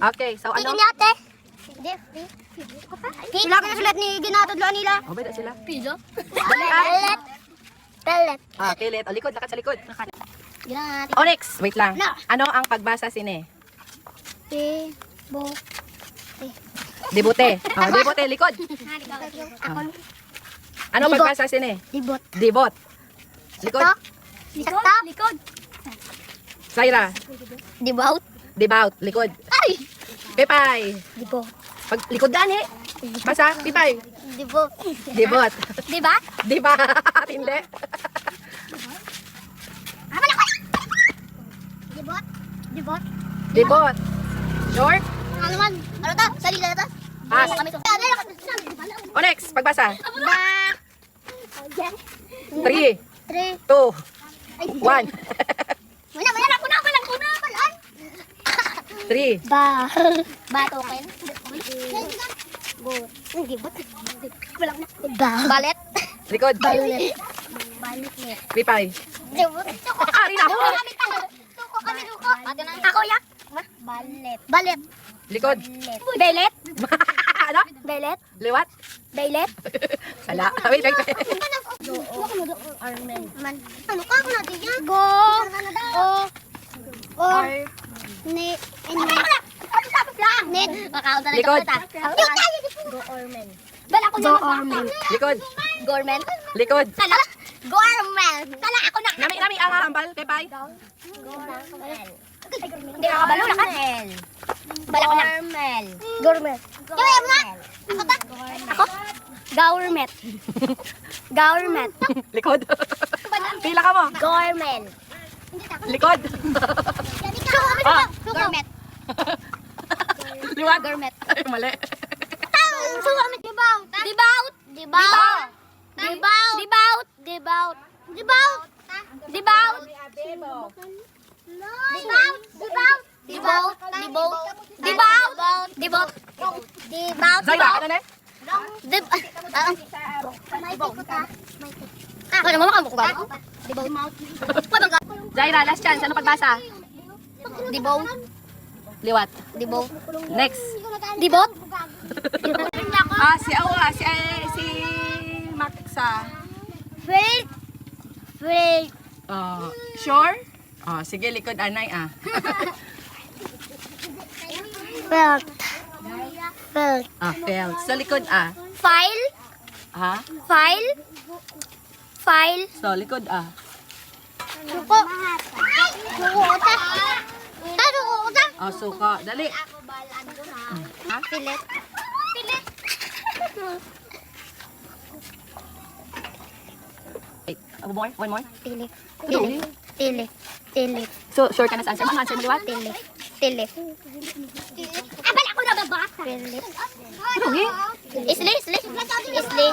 Okay, so ano? Tigil ate. Hindi, Sila ka na sulat ni ginatudloan nila. Oh, ba sila? Piso? Dali, ah. Pellet. Pellet. Ah, kilit. O, likod. Lakat sa likod. Ginat. O, next. Wait lang. No. Ano ang pagbasa sine? Pi. Bo. Dibute. Oh, dibute, likod. Ako. Ano Dibot. pagbasa sine? Dibot. Dibot. Likod. Likod. Likod. Saira. Dibout. Dibout. Likod. Pipay! Pipay! Di po. Pag likod daan eh. Basa, pipay. Di po. Di ba? Diba? Di ba? Di ba? Hindi. Dibot. Dibot. Dibot. Short. Ano naman? Ano ta? Sali na ta? Pass. Ano, o oh, next, pagbasa. Back. Three. Three. Two. One. 3. Ba. Ba token. Go. Hindi ba? Wala na. Ba. Balet. Likod. Balet. Balet niya. Lipay. Ah, rin ako. Tuko kami, tuko. Ako yak. Balet. Balet. Likod. Belet. ano? Belet. Liwat. Belet. Sala. Wait, wait, wait. Ano ka mo do? Armen. Man. Ano ka mo na diyan? Go. Oh. O. Ne. Ne. Net. Makaunta na Likod. Go Ormen. Bala ko Go Ormen. Likod. Gormen. Likod. Kala. Go Ormen. Kala ako na. Nami, nami, ang hambal. Pipay. Hindi ka kabalo na ka. Bala ko na. Gormel. Gormel. Kaya mo. Ako ta. Ako. Government. Government. Likod. Pila ka mo. Gormel. Likod. Ah. Government. Liwat. Government. Ay, mali. Suwamit dibaut. Dibaut. Dibaut. Dibaut. Dibaut. Dibaut. Dibaut. Dibaut. Dibaut. Dibaut. Dibaut. Dibaut. Dibaut. Dibaut. Dibaut. Zayra, ano na? Dib... Ah, Ah, ano mo ko ba? Dibaut. Zaira, last chance. Ano pagbasa? Dibaut. Liwat. Dibaut. Next. Dibot. Ah, si Awa, si, eh, si Maxa. Wait. Wait. Uh, sure? Oh, sige, likod anay ah. Felt. Felt. Ah, felt. So, likod ah. File. Ha? File. File. So, likod ah. Suko. Suko ta. Ta, suko ta. Oh, suka. Dali. Ha? Pilit. Pilit. Wait. One more? One more? Tili. Tili. Tili. Tili. So, sure ka na sa answer mo? Answer mo liwat? Tili. Tili. Ah, bala ko na babasa. Tili. Ano, eh? Isli, isli. Isli.